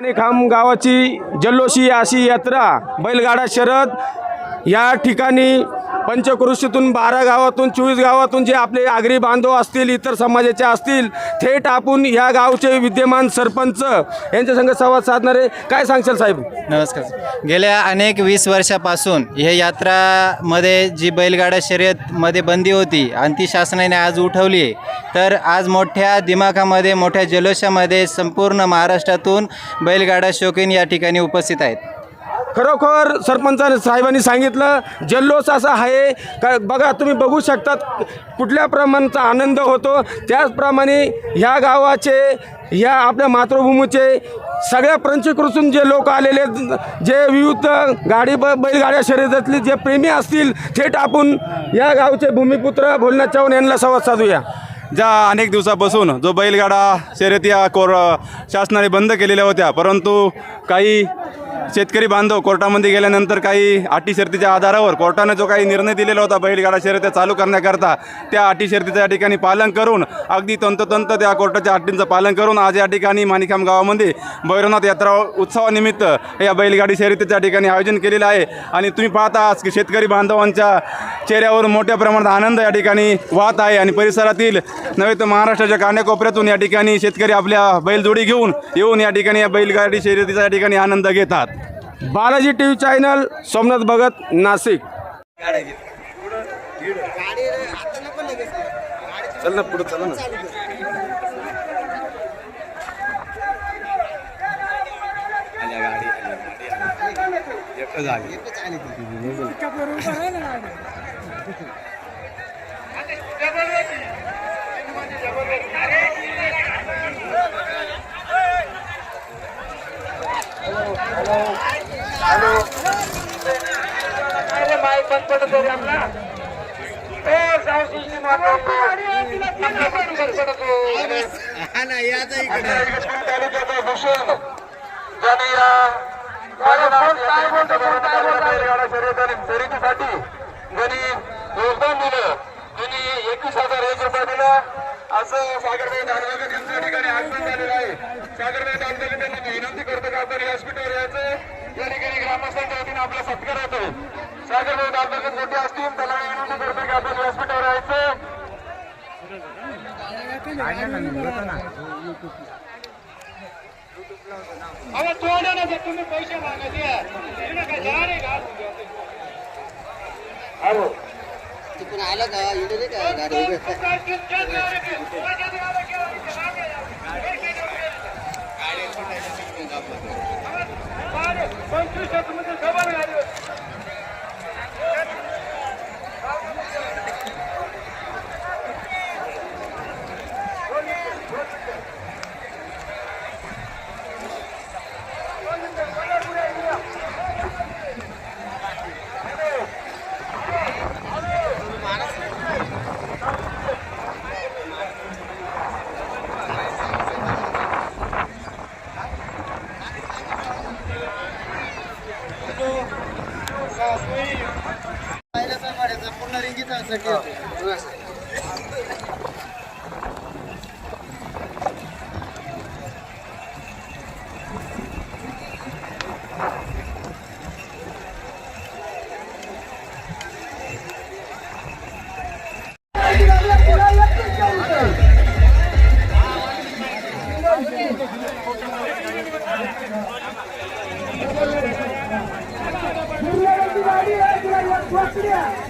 आणि खाम गावाची जल्लोषी अशी यात्रा बैलगाडा शरद या ठिकाणी पंचकृषीतून बारा गावातून चोवीस गावातून जे आपले आगरी बांधव असतील इतर समाजाचे असतील थेट आपण ह्या गावचे विद्यमान सरपंच यांच्या संग संवाद साधणारे काय सांगशाल साहेब? नमस्कार. गेल्या अनेक वीस वर्षापासून हे यात्रामध्ये जी बैलगाडा शर्यतमध्ये बंदी होती आणि ती शासनाने आज उठवली आहे तर आज मोठ्या दिमाखामध्ये मोठ्या जल्लोषामध्ये संपूर्ण महाराष्ट्रातून बैलगाडा शौकीन या ठिकाणी उपस्थित आहेत. खरोखर सरपंचाने साहेबांनी सांगितलं जल्लोष असा आहे. का बघा तुम्ही बघू शकतात कुठल्या प्रमाणाचा आनंद होतो. त्याचप्रमाणे ह्या गावाचे ह्या आपल्या मातृभूमीचे सगळ्या पंचकृतून जे लोक आलेले जे विविध गाडी ब बैलगाड्या शर्यतीतले जे प्रेमी असतील थेट आपण या गावचे भूमिपुत्र भोलनाथ चव्हाण यांना संवाद साधूया. ज्या अनेक दिवसापासून जो बैलगाडा शर्यती या कोर शासनाने बंद केलेल्या होत्या परंतु काही शेतकरी बांधव कोर्टामध्ये गेल्यानंतर काही अटी शर्तीच्या आधारावर कोर्टाने जो काही निर्णय दिलेला होता बैलगाडा शर्यत्या चालू करण्याकरता त्या अटी शर्तीचं या ठिकाणी पालन करून अगदी तंतोतंत त्या कोर्टाच्या अटींचं पालन करून आज या ठिकाणी माणिकाम गावामध्ये भैरवनाथ यात्रा उत्सवानिमित्त या बैलगाडी शर्यतीच्या ठिकाणी आयोजन केलेलं आहे. आणि तुम्ही पाहता आज की शेतकरी बांधवांच्या चेहऱ्यावर मोठ्या प्रमाणात आनंद या ठिकाणी वाहत आहे आणि परिसरातील नव्हे तर महाराष्ट्राच्या कान्याकोपऱ्यातून या ठिकाणी शेतकरी आपल्या बैलजोडी घेऊन येऊन या ठिकाणी या बैलगाडी शर्यतीचा या ठिकाणी आनंद घेतात. Balaji T V channel Somnath Bhagat Nashik. चल ना पुढे चला ना. शर्यतीसाठी ज्यांनी योगदान दिलं. त्यांनी एकवीस हजार एक रुपये दिला. असं सागरभाई दानवाकर यांच्या ठिकाणी आगमन झालेलं आहे. सागरभाई दानवाकर त्यांना विनंती करतो की आपण व्यासपीठावर यायचं. या ठिकाणी ग्रामस्थांच्या वतीने आपला सत्कार होतो. सागरभाई दानवाकर मोठे असतील त्याला मी विनंती करतो की आपण व्यासपीठावर यायचं. ना तुम्ही पैसे मागायचे. अहो. तिकडून आलं का? इथे नाही का? गाडी उभी. पंचवीस Yeah.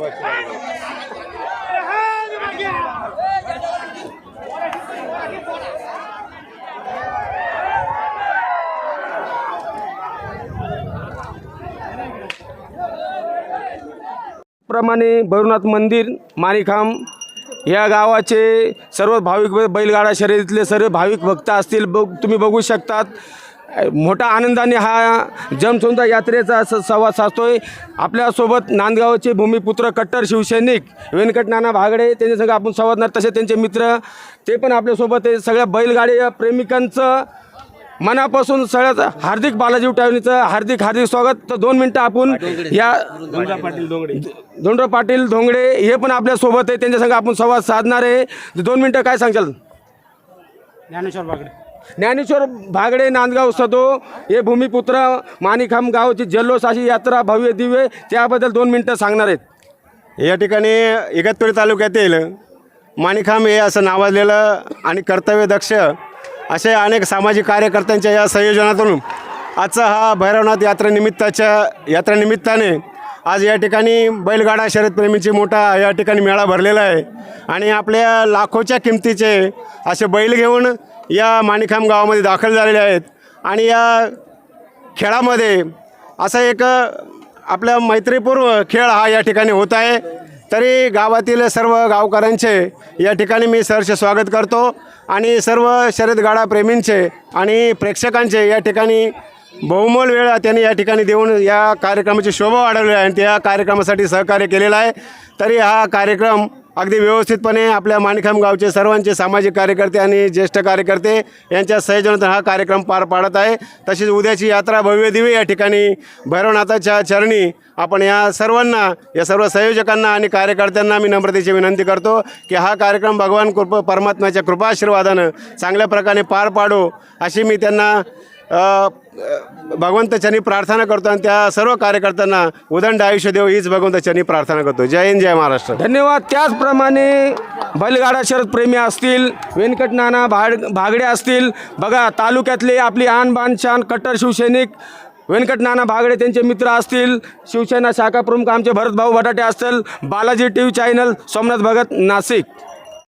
प्रमाणे भैरवनाथ मंदिर माणिखाम या गावाचे सर्व भाविक बैलगाडा शर्यतीतले सर्व भाविक भक्त असतील बघ तुम्ही बघू शकतात. मोठा आनंदाने हा जमसुंदा यात्रेचा स संवाद साधतोय. आपल्यासोबत नांदगावचे भूमिपुत्र कट्टर शिवसैनिक व्यंकट नाना भागडे त्यांच्यासंग आपण संवादणार तसे त्यांचे मित्र ते पण आपल्यासोबत आहे. सगळ्या बैलगाडी प्रेमिकांचं मनापासून सगळ्यात हार्दिक बालाजी टावणीचं हार्दिक हार्दिक स्वागत. तर दोन मिनटं आपण या धोंडो पाटील धोंगडे हे पण आपल्यासोबत आहे. त्यांच्यासंग आपण संवाद साधणार आहे. दोन मिनटं काय सांगशाल? ज्ञानेश्वर बागडे. ज्ञानेश्वर भागडे नांदगाव सदो हे भूमिपुत्र माणिखाम गावची जल्लोष अशी यात्रा भव्य दिव्य त्याबद्दल दोन मिनटं सांगणार आहेत. या ठिकाणी इगतपुरी तालुक्यातील माणिखाम हे असं नावाजलेलं आणि कर्तव्यदक्ष असे अनेक सामाजिक कार्यकर्त्यांच्या या संयोजनातून आजचा हा भैरवनाथ यात्रेनिमित्ताच्या यात्रेनिमित्ताने आज या ठिकाणी बैलगाडा शर्यतप्रेमींची मोठा या ठिकाणी मेळा भरलेला आहे. आणि आपल्या लाखोच्या किमतीचे असे बैल घेऊन या माणिखांब गावामध्ये दाखल झालेले आहेत. आणि या खेळामध्ये असा एक आपल्या मैत्रीपूर्व खेळ हा या ठिकाणी होत आहे. तरी गावातील सर्व गावकऱ्यांचे या ठिकाणी मी सहर्ष स्वागत करतो. आणि सर्व शरद प्रेमींचे आणि प्रेक्षकांचे या ठिकाणी बहुमोल वेळ त्यांनी या ठिकाणी देऊन या कार्यक्रमाची शोभा वाढवली आहे आणि त्या कार्यक्रमासाठी सहकार्य केलेलं आहे. तरी हा कार्यक्रम अगदी व्यवस्थितपणे आपल्या माणिखाम गावचे सर्वांचे सामाजिक कार्यकर्ते आणि ज्येष्ठ कार्यकर्ते यांच्या संयोजनातून हा कार्यक्रम पार पाडत आहे. तशीच उद्याची यात्रा भव्य दिवे या ठिकाणी भैरवनाथाच्या चरणी आपण या सर्वांना या सर्व संयोजकांना आणि कार्यकर्त्यांना मी नम्रतेची विनंती करतो की हा कार्यक्रम भगवान कृप परमात्म्याच्या कृपाशीर्वादानं चांगल्या प्रकारे पार पाडो अशी मी त्यांना भगवंताच्यानी प्रार्थना करतो आणि त्या सर्व कार्यकर्त्यांना उदंड आयुष्य देव हीच भगवंताच्यानी प्रार्थना करतो. जय हिंद जय महाराष्ट्र. धन्यवाद. त्याचप्रमाणे बैलगाडा शरद प्रेमी असतील व्यंकट नाना भाड भागडे असतील बघा तालुक्यातले आपली आणबान छान शान कट्टर शिवसैनिक व्यंकट नाना भागडे त्यांचे मित्र असतील शिवसेना शाखा प्रमुख आमचे भरतभाऊ बटाटे असतील Balaji T V channel Somnath Bhagat Nashik.